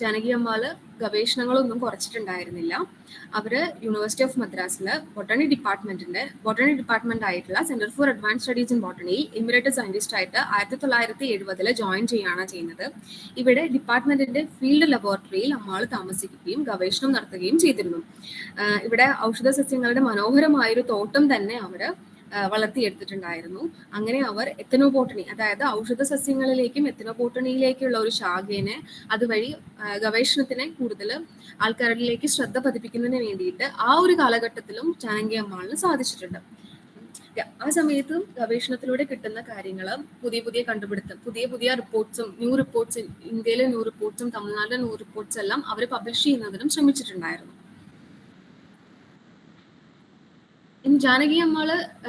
Speaker 1: ജാനകി അമ്മാൾ ഗവേഷണങ്ങളൊന്നും കുറച്ചിട്ടുണ്ടായിരുന്നില്ല. അവർ യൂണിവേഴ്സിറ്റി ഓഫ് മദ്രാസിൽ ബൊട്ടണി ഡിപ്പാർട്ട്മെന്റിന്റെ ബൊട്ടണി ഡിപ്പാർട്ട്മെന്റ് ആയിട്ടുള്ള centre for advance studies in ബോട്ടണിയിൽ emeritus scientist ആയിട്ട് ആയിരത്തി തൊള്ളായിരത്തി എഴുപതിൽ ജോയിൻ ചെയ്യുകയാണ് ചെയ്യുന്നത്. ഇവിടെ ഡിപ്പാർട്ട്മെന്റിന്റെ ഫീൽഡ് ലബോറട്ടറിയിൽ അമ്മാൾ താമസിക്കുകയും ഗവേഷണം നടത്തുകയും ചെയ്തിരുന്നു. ഇവിടെ ഔഷധ സസ്യങ്ങളുടെ മനോഹരമായൊരു തോട്ടം തന്നെ ആഹ് വളർത്തിയെടുത്തിട്ടുണ്ടായിരുന്നു. അങ്ങനെ അവർ എത്തനോബോട്ടണി അതായത് ഔഷധ സസ്യങ്ങളിലേക്കും എത്തനോബോട്ടണിയിലേക്കുള്ള ഒരു ശാഖേനെ അതുവഴി ഗവേഷണത്തിനെ കൂടുതൽ ആൾക്കാരിലേക്ക് ശ്രദ്ധ പതിപ്പിക്കുന്നതിന് വേണ്ടിയിട്ട് ആ ഒരു കാലഘട്ടത്തിലും ചാനങ്കി അമ്മാളിന് സാധിച്ചിട്ടുണ്ട്. ആ സമയത്ത് ഗവേഷണത്തിലൂടെ കിട്ടുന്ന കാര്യങ്ങൾ പുതിയ പുതിയ കണ്ടുപിടുത്തം പുതിയ പുതിയ റിപ്പോർട്ട്സും ന്യൂ റിപ്പോർട്ട്സ് ഇന്ത്യയിലെ ന്യൂ റിപ്പോർട്ട്സും തമിഴ്നാട്ടിലെ ന്യൂ റിപ്പോർട്ട്സ് എല്ലാം അവർ പബ്ലിഷ് ചെയ്യുന്നതിനും ശ്രമിച്ചിട്ടുണ്ടായിരുന്നു ഇനി ജാനകി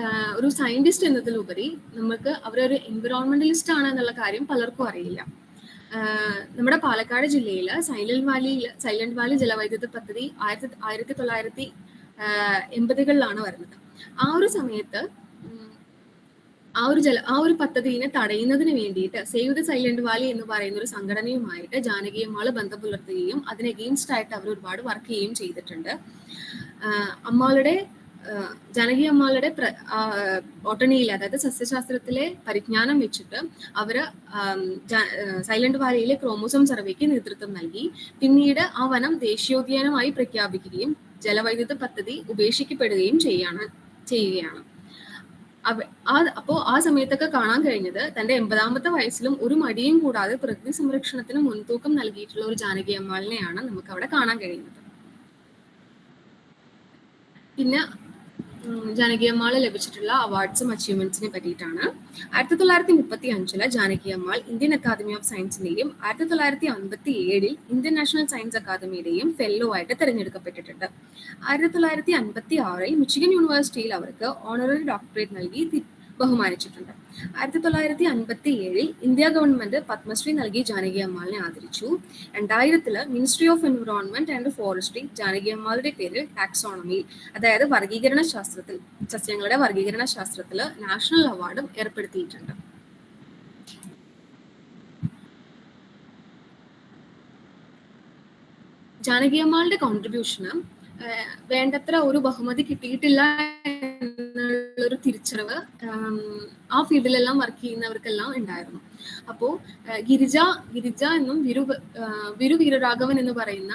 Speaker 1: ആഹ് ഒരു സയന്റിസ്റ്റ് എന്നതിലുപരി നമുക്ക് അവരൊരു എൻവിറോൺമെന്റലിസ്റ്റ് ആണ് എന്നുള്ള കാര്യം പലർക്കും അറിയില്ല. നമ്മുടെ പാലക്കാട് ജില്ലയിൽ സൈലന്റ് വാലി സൈലന്റ് വാലി ജലവൈദ്യുത പദ്ധതി ആയിരത്തി ആയിരത്തി തൊള്ളായിരത്തി എൺപതുകളിലാണ് വരുന്നത്. ആ ഒരു സമയത്ത് ആ ഒരു ജല ആ ഒരു പദ്ധതിനെ തടയുന്നതിന് വേണ്ടിയിട്ട് സേവ് ദ സൈലന്റ് വാലി എന്ന് പറയുന്ന ഒരു സംഘടനയുമായിട്ട് ജാനകിയമ്മാൾ ബന്ധം പുലർത്തുകയും അതിന് ആയിട്ട് അവർ ഒരുപാട് വർക്ക് ചെയ്യുകയും ചെയ്തിട്ടുണ്ട്. അമ്മാളുടെ ജാനകി അമ്മാളുടെ ആഹ് അതായത് സസ്യശാസ്ത്രത്തിലെ പരിജ്ഞാനം വെച്ചിട്ട് അവർ സൈലന്റ് വാലിയിലെ ക്രോമോസോം സർവേക്ക് നേതൃത്വം നൽകി. പിന്നീട് ആ വനം ദേശീയോദ്യാനമായി പ്രഖ്യാപിക്കുകയും ജലവൈദ്യുത പദ്ധതി ഉപേക്ഷിക്കപ്പെടുകയും ചെയ്യാണ് ചെയ്യുകയാണ്. അപ്പോ ആ സമയത്തൊക്കെ കാണാൻ കഴിഞ്ഞത് തന്റെ എൺപതാമത്തെ വയസ്സിലും ഒരു മടിയും കൂടാതെ പ്രകൃതി സംരക്ഷണത്തിന് മുൻതൂക്കം നൽകിയിട്ടുള്ള ഒരു ജാനകി അമ്മാളിനെയാണ് നമുക്ക് അവിടെ കാണാൻ കഴിയുന്നത്. പിന്നെ ജാനകി അമ്മാൾ ലഭിച്ചിട്ടുള്ള അവാർഡ്സും അച്ചീവ്മെന്റ്സിനെ പറ്റിയിട്ടാണ് ആയിരത്തി തൊള്ളായിരത്തി മുപ്പത്തി അഞ്ചിൽ Janaki Ammal Indian academy of സയൻസിന്റെയും ആയിരത്തി തൊള്ളായിരത്തി അമ്പത്തി ഏഴിൽ ഇന്ത്യൻ നാഷണൽ സയൻസ് അക്കാദമിയുടെയും ഫെല്ലോ ആയിട്ട് തിരഞ്ഞെടുക്കപ്പെട്ടിട്ടുണ്ട്. ആയിരത്തി തൊള്ളായിരത്തി അൻപത്തി ആറിൽ മിച്ചിഗൻ യൂണിവേഴ്സിറ്റിയിൽ അവർക്ക് ഓണററി ഡോക്ടറേറ്റ് നൽകി. ബഹുമാനിച്ചിട്ടുണ്ട്. ആയിരത്തി തൊള്ളായിരത്തി അൻപത്തി ഏഴിൽ ഇന്ത്യ ഗവൺമെന്റ് പത്മശ്രീ നൽകി ജാനകി അമ്മാളിനെ ആദരിച്ചു. രണ്ടായിരത്തിൽ ministry of environment and forestry Janaki അമ്മാളുടെ പേരിൽ ടാക്സോണമി അതായത് വർഗീകരണ ശാസ്ത്രത്തിൽ സസ്യങ്ങളുടെ വർഗീകരണ ശാസ്ത്രത്തിൽ നാഷണൽ അവാർഡും ഏർപ്പെടുത്തിയിട്ടുണ്ട്. ജാനകി അമ്മാളുടെ കോൺട്രിബ്യൂഷന് വേണ്ടത്ര ഒരു ബഹുമതി കിട്ടിയിട്ടില്ല എന്നുള്ളൊരു തിരിച്ചറിവ് ആം, ഫീൽഡിലെല്ലാം വർക്ക് ചെയ്യുന്നവർക്കെല്ലാം ഉണ്ടായിരുന്നു. അപ്പോ ഗിരിജ ഗിരിജ എന്നും വിരു വിരു വീരരാഘവൻ എന്ന് പറയുന്ന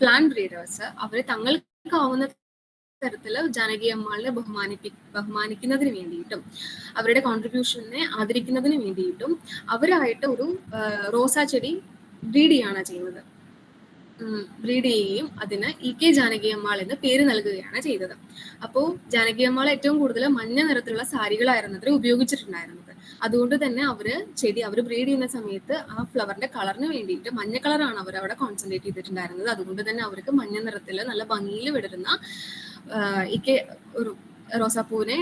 Speaker 1: പ്ലാൻ ബ്രീഡേഴ്സ് അവർ തങ്ങൾക്കാവുന്ന തരത്തിൽ ജാനകി ബഹുമാനിപ്പി ബഹുമാനിക്കുന്നതിന് വേണ്ടിയിട്ടും അവരുടെ കോൺട്രിബ്യൂഷനെ ആദരിക്കുന്നതിന് വേണ്ടിയിട്ടും അവരായിട്ട് ഒരു റോസാ ചെടി ബ്രീഡ് ചെയ്യാണ് ചെയ്യുന്നത്. ബ്രീഡ് ചെയ്യുകയും അതിന് ഇ കെ ജാനകിയമ്മാൾ എന്ന് പേര് നൽകുകയാണ് ചെയ്തത്. അപ്പോൾ ജാനകിയമ്മാൾ ഏറ്റവും കൂടുതൽ മഞ്ഞ നിറത്തിലുള്ള സാരികളായിരുന്നു അതിൽ ഉപയോഗിച്ചിട്ടുണ്ടായിരുന്നത്. അതുകൊണ്ട് തന്നെ അവർ ചെടി അവർ ബ്രീഡ് ചെയ്യുന്ന സമയത്ത് ആ ഫ്ലവറിന്റെ കളറിന് വേണ്ടിയിട്ട് മഞ്ഞ കളറാണ് അവർ അവിടെ കോൺസെൻട്രേറ്റ് ചെയ്തിട്ടുണ്ടായിരുന്നത്. അതുകൊണ്ട് തന്നെ അവർക്ക് മഞ്ഞ നിറത്തിൽ നല്ല ഭംഗിയിൽ വിടരുന്ന ഇ കെ ഒരു റോസാപ്പൂവിനെ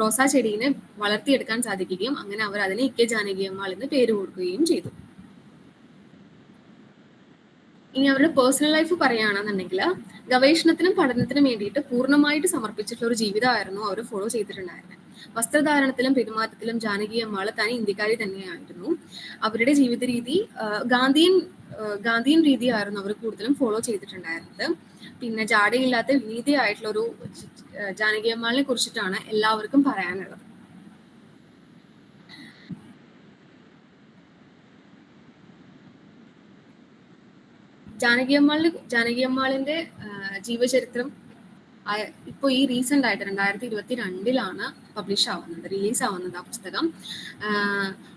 Speaker 1: റോസാ ചെടീനെ വളർത്തിയെടുക്കാൻ സാധിക്കുകയും അങ്ങനെ അവർ അതിനെ ഇ കെ ജാനകിയമ്മാൾ എന്ന് പേര് കൊടുക്കുകയും ചെയ്തു. ഇനി അവരുടെ പേഴ്സണൽ ലൈഫ് പറയുകയാണെന്നുണ്ടെങ്കിൽ ഗവേഷണത്തിനും പഠനത്തിനും വേണ്ടിയിട്ട് പൂർണമായിട്ട് സമർപ്പിച്ചിട്ടുള്ള ഒരു ജീവിതമായിരുന്നു അവർ ഫോളോ ചെയ്തിട്ടുണ്ടായിരുന്നത് വസ്ത്രധാരണത്തിലും പെരുമാറ്റത്തിലും ജാനകി അമ്മാൾ തനി ഇന്ത്യക്കാരി തന്നെയായിരുന്നു. അവരുടെ ജീവിത രീതി ഗാന്ധിയൻ ഗാന്ധിയൻ രീതിയായിരുന്നു അവർ കൂടുതലും ഫോളോ ചെയ്തിട്ടുണ്ടായിരുന്നത്. പിന്നെ ജാടയില്ലാത്ത വിനീതയായിട്ടുള്ള ഒരു ജാനകി അമ്മാളിനെ കുറിച്ചിട്ടാണ് എല്ലാവർക്കും പറയാനുള്ളത്. ജാനകി അമ്മാളിന് ജാനകി അമ്മാളിന്റെ ആഹ് ജീവചരിത്രം ഇപ്പോൾ ഇപ്പൊ ഈ റീസെന്റ് ആയിട്ട് രണ്ടായിരത്തി ഇരുപത്തി രണ്ടിലാണ് പബ്ലിഷ് ആവുന്നത് റിലീസ് ആവുന്നത് ആ പുസ്തകം.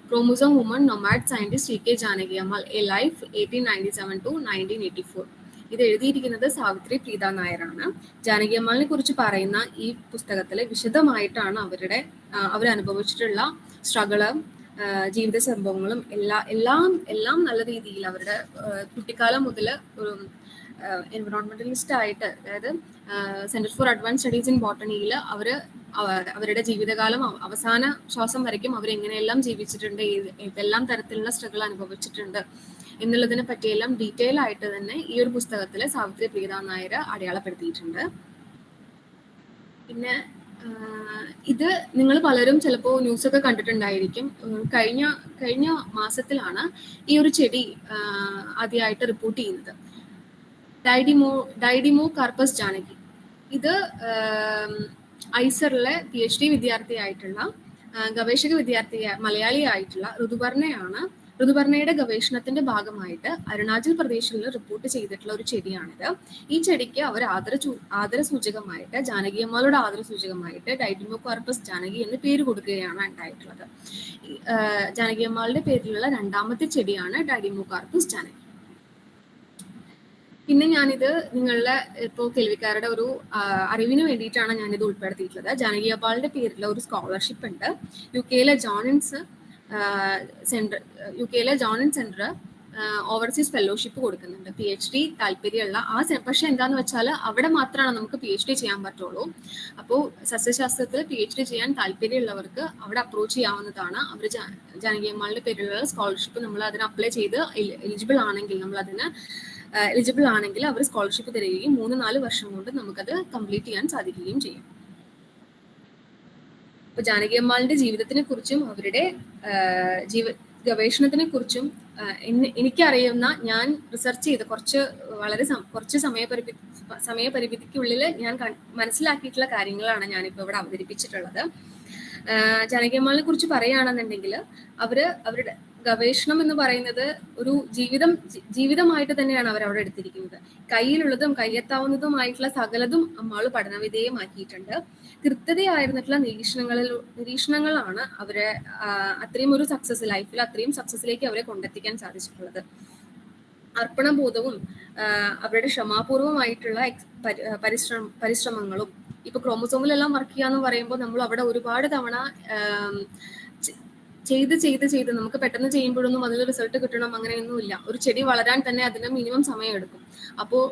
Speaker 1: Chromosome woman nomad scientist V K Janaki Ammal a life eighteen ninety seven to nineteen eighty four ഇത് എഴുതിയിരിക്കുന്നത് സാവിത്രി പ്രീത നായരാണ്. ജാനകി അമ്മാളിനെ കുറിച്ച് പറയുന്ന ഈ പുസ്തകത്തിൽ വിശദമായിട്ടാണ് അവരുടെ അവരനുഭവിച്ചിട്ടുള്ള സ്ട്രഗിൾ ജീവിത സംഭവങ്ങളും എല്ലാ എല്ലാം എല്ലാം നല്ല രീതിയിൽ അവരുടെ കുട്ടിക്കാലം മുതൽ ഒരു എൻവറോൺമെന്റലിസ്റ്റ് ആയിട്ട് അതായത് centre for advance studies in ബോട്ടണിയിൽ അവർ അവരുടെ ജീവിതകാലം അവസാന ശ്വാസം വരയ്ക്കും. അവരെങ്ങനെയെല്ലാം ജീവിച്ചിട്ടുണ്ട് ഏതെല്ലാം തരത്തിലുള്ള സ്ട്രഗിൾ അനുഭവിച്ചിട്ടുണ്ട് എന്നുള്ളതിനെ പറ്റിയെല്ലാം ഡീറ്റെയിൽ ആയിട്ട് തന്നെ ഈ ഒരു പുസ്തകത്തിൽ സാവിത്രി പ്രീത നായർ അടയാളപ്പെടുത്തിയിട്ടുണ്ട്. പിന്നെ ഇത് നിങ്ങൾ പലരും ചിലപ്പോൾ ന്യൂസ് ഒക്കെ കണ്ടിട്ടുണ്ടായിരിക്കും. കഴിഞ്ഞ കഴിഞ്ഞ മാസത്തിലാണ് ഈ ഒരു ചെടി ആദ്യമായിട്ട് റിപ്പോർട്ട് ചെയ്യുന്നത്. Didymo didymocarpus Janaki. ഇത് ഐസറിലെ പി എച്ച് ഡി വിദ്യാർത്ഥിയായിട്ടുള്ള ഗവേഷക വിദ്യാർത്ഥിയായ മലയാളി ആയിട്ടുള്ള ഋതുപർണയാണ് ഋതുപർണയുടെ ഗവേഷണത്തിന്റെ ഭാഗമായിട്ട് അരുണാചൽ പ്രദേശിൽ റിപ്പോർട്ട് ചെയ്തിട്ടുള്ള ഒരു ചെടിയാണിത്. ഈ ചെടിക്ക് അവർ ആദര ആദര സൂചകമായിട്ട് ജാനകിയമ്മളുടെ ആദര സൂചകമായിട്ട് ഡൈഡിമോ കോർപ്പസ് ജാനകി എന്ന് പേര് കൊടുക്കുകയാണ് ഉണ്ടായിട്ടുള്ളത്. ജാനകിയമ്മളുടെ പേരിലുള്ള രണ്ടാമത്തെ ചെടിയാണ് ഡൈഡിമോ കോർപ്പസ് ജാനകി. പിന്നെ ഞാനിത് നിങ്ങളുടെ ഇപ്പോൾ കേൾവിക്കാരുടെ ഒരു അറിവിന് വേണ്ടിയിട്ടാണ് ഞാനിത് ഉൾപ്പെടുത്തിയിട്ടുള്ളത്. ജാനകി അപ്പാളിന്റെ പേരിലുള്ള ഒരു സ്കോളർഷിപ്പ് ഉണ്ട്. യു കെയിലെ ജോണിൻസ് സെന്റർ യു കെയിലെ John Innes centre overseas fellowship കൊടുക്കുന്നുണ്ട്. പി എച്ച് ഡി താല്പര്യമുള്ള ആ പക്ഷെ എന്താന്ന് വെച്ചാൽ അവിടെ മാത്രമാണ് നമുക്ക് പി എച്ച് ഡി ചെയ്യാൻ പറ്റുള്ളൂ. അപ്പോൾ സസ്യശാസ്ത്രത്തിൽ പി എച്ച് ഡി ചെയ്യാൻ താല്പര്യമുള്ളവർക്ക് അവിടെ അപ്രോച്ച് ചെയ്യാവുന്നതാണ്. അവർ ജാനകിയമ്മാളുടെ പേരിലുള്ള സ്കോളർഷിപ്പ് നമ്മൾ അതിന് അപ്ലൈ ചെയ്ത് എലിജിബിൾ ആണെങ്കിൽ നമ്മൾ അതിന് എലിജിബിൾ ആണെങ്കിൽ അവർ സ്കോളർഷിപ്പ് തരികയും മൂന്ന് നാല് വർഷം കൊണ്ട് നമുക്കത് കംപ്ലീറ്റ് ചെയ്യാൻ സാധിക്കുകയും ചെയ്യും. ഇപ്പൊ ജാനകി അമ്മാളിന്റെ ജീവിതത്തിനെ കുറിച്ചും അവരുടെ ജീവ ഗവേഷണത്തിനെ കുറിച്ചും എനിക്കറിയുന്ന ഞാൻ റിസർച്ച് ചെയ്ത് കുറച്ച് വളരെ കുറച്ച് സമയപരിധി സമയപരിമിതിക്കുള്ളിൽ ഞാൻ മനസ്സിലാക്കിയിട്ടുള്ള കാര്യങ്ങളാണ് ഞാനിപ്പോൾ ഇവിടെ അവതരിപ്പിച്ചിട്ടുള്ളത്. ജാനകിയമ്മാളിനെ കുറിച്ച് പറയുകയാണെന്നുണ്ടെങ്കിൽ അവർ അവരുടെ ഗവേഷണം എന്ന് പറയുന്നത് ഒരു ജീവിതം ജീവിതമായിട്ട് തന്നെയാണ് അവർ അവിടെ എടുത്തിരിക്കുന്നത്. കയ്യിലുള്ളതും കയ്യെത്താവുന്നതുമായിട്ടുള്ള സകലതും അമ്മാൾ പഠനവിധേയമാക്കിയിട്ടുണ്ട്. കൃത്യതയായിരുന്നിട്ടുള്ള നിരീക്ഷണങ്ങളിൽ നിരീക്ഷണങ്ങളാണ് അവരെ അത്രയും ഒരു സക്സസ് ലൈഫിൽ അത്രയും സക്സസിലേക്ക് അവരെ കൊണ്ടെത്തിക്കാൻ സാധിച്ചിട്ടുള്ളത്. അർപ്പണബോധവും അവരുടെ ക്ഷമാപൂർവമായിട്ടുള്ള പരിശ്രമ പരിശ്രമങ്ങളും ഇപ്പൊ ക്രോമസോമിലെല്ലാം വർക്ക് ചെയ്യാന്ന് പറയുമ്പോൾ നമ്മൾ അവിടെ ഒരുപാട് തവണ ചെയ്ത് ചെയ്ത് ചെയ്ത് നമുക്ക് പെട്ടെന്ന് ചെയ്യുമ്പോഴൊന്നും അതിൽ റിസൾട്ട് കിട്ടണം അങ്ങനെയൊന്നുമില്ല ഒരു ചെടി വളരാൻ തന്നെ അതിന് മിനിമം സമയം എടുക്കും. അപ്പോൾ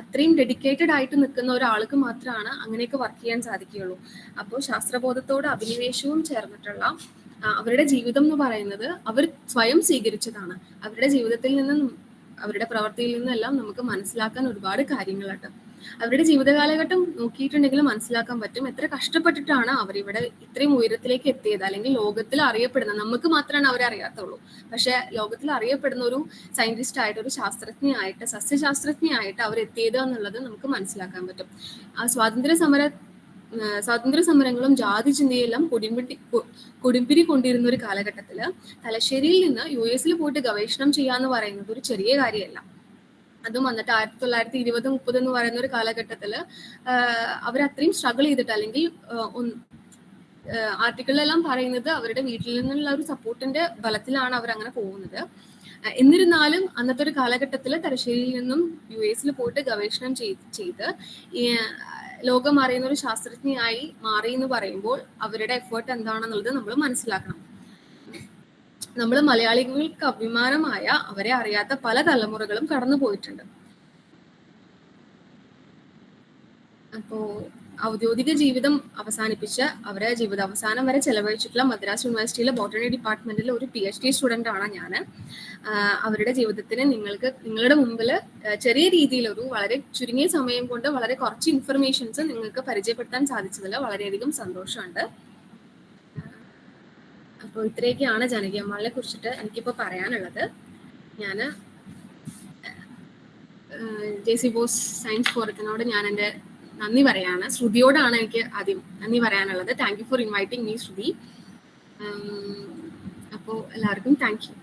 Speaker 1: അത്രയും ഡെഡിക്കേറ്റഡ് ആയിട്ട് നിൽക്കുന്ന ഒരാൾക്ക് മാത്രമാണ് അങ്ങനെയൊക്കെ വർക്ക് ചെയ്യാൻ സാധിക്കുകയുള്ളൂ. അപ്പോൾ ശാസ്ത്രബോധത്തോട് അഭിനിവേശവും ചേർന്നിട്ടുള്ള അവരുടെ ജീവിതം എന്ന് പറയുന്നത് അവർ സ്വയം സ്വീകരിച്ചതാണ്. അവരുടെ ജീവിതത്തിൽ നിന്നും അവരുടെ പ്രവൃത്തിയിൽ നിന്നെല്ലാം നമുക്ക് മനസ്സിലാക്കാൻ ഒരുപാട് കാര്യങ്ങളുണ്ട് അവരുടെ ജീവിത കാലഘട്ടം നോക്കിയിട്ടുണ്ടെങ്കിൽ മനസ്സിലാക്കാൻ പറ്റും. എത്ര കഷ്ടപ്പെട്ടിട്ടാണ് അവർ ഇവിടെ ഇത്രയും ഉയരത്തിലേക്ക് എത്തിയത്? അല്ലെങ്കിൽ ലോകത്തിൽ അറിയപ്പെടുന്ന നമുക്ക് മാത്രമാണ് അവരെ അറിയാത്തുള്ളൂ. പക്ഷെ ലോകത്തിൽ അറിയപ്പെടുന്ന ഒരു സയന്റിസ്റ്റ് ആയിട്ട് ഒരു ശാസ്ത്രജ്ഞയായിട്ട് സസ്യശാസ്ത്രജ്ഞയായിട്ട് അവർ എത്തിയത് എന്നുള്ളത് നമുക്ക് മനസ്സിലാക്കാൻ പറ്റും. ആ സ്വാതന്ത്ര്യ സമര സ്വാതന്ത്ര്യ സമരങ്ങളും ജാതി ചിന്തയെല്ലാം കുടിമ്പിട്ടി കുടിമ്പിരി കൊണ്ടിരുന്ന ഒരു കാലഘട്ടത്തിൽ തലശ്ശേരിയിൽ നിന്ന് യു എസിൽ പോയിട്ട് ഗവേഷണം ചെയ്യാന്ന് പറയുന്നത് ഒരു ചെറിയ കാര്യമല്ല. അതും വന്നിട്ട് ആയിരത്തി തൊള്ളായിരത്തി ഇരുപത് മുപ്പത് എന്ന് പറയുന്ന ഒരു കാലഘട്ടത്തിൽ അവർ അത്രയും സ്ട്രഗിൾ ചെയ്തിട്ട് അല്ലെങ്കിൽ ആർട്ടിക്കിളിലെല്ലാം പറയുന്നത് അവരുടെ വീട്ടിൽ നിന്നുള്ള ഒരു സപ്പോർട്ടിന്റെ ബലത്തിലാണ് അവർ അങ്ങനെ പോകുന്നത് എന്നിരുന്നാലും അന്നത്തെ ഒരു കാലഘട്ടത്തിൽ തലശ്ശേരിയിൽ നിന്നും യു എസിൽ പോയിട്ട് ഗവേഷണം ചെയ്ത് ലോകം അറിയുന്ന ഒരു ശാസ്ത്രജ്ഞയായി മാറി എന്ന് പറയുമ്പോൾ അവരുടെ എഫേർട്ട് എന്താണെന്നുള്ളത് നമ്മൾ മനസ്സിലാക്കണം. നമ്മൾ മലയാളികൾക്ക് അഭിമാനമായ അവരെ അറിയാത്ത പല തലമുറകളും കടന്നു പോയിട്ടുണ്ട്. അപ്പോ ഔദ്യോഗിക ജീവിതം അവസാനിപ്പിച്ച് അവരെ ജീവിത അവസാനം വരെ ചെലവഴിച്ചിട്ടുള്ള മദ്രാസ് യൂണിവേഴ്സിറ്റിയിലെ ബോട്ടണി ഡിപ്പാർട്ട്മെന്റിലെ ഒരു പി എച്ച് ഡി സ്റ്റുഡന്റ് ആണ് ഞാൻ അവരുടെ ജീവിതത്തിന് നിങ്ങൾക്ക് നിങ്ങളുടെ മുമ്പിൽ ചെറിയ രീതിയിലൊരു വളരെ ചുരുങ്ങിയ സമയം കൊണ്ട് വളരെ കുറച്ച് ഇൻഫർമേഷൻസ് നിങ്ങൾക്ക് പരിചയപ്പെടുത്താൻ സാധിച്ചതിൽ വളരെയധികം സന്തോഷമുണ്ട്. അപ്പോൾ ഇത്രയൊക്കെയാണ് ജനകീയമ്മളെ കുറിച്ചിട്ട് എനിക്കിപ്പോൾ പറയാനുള്ളത്. ഞാൻ ജെ സി ബോസ് സയൻസ് ഫോറത്തിനോട് ഞാൻ എന്റെ നന്ദി പറയാണ്. ശ്രുതിയോടാണ് എനിക്ക് ആദ്യം നന്ദി പറയാനുള്ളത്. Thank you for inviting me Shruti. അപ്പോൾ എല്ലാവർക്കും താങ്ക് യു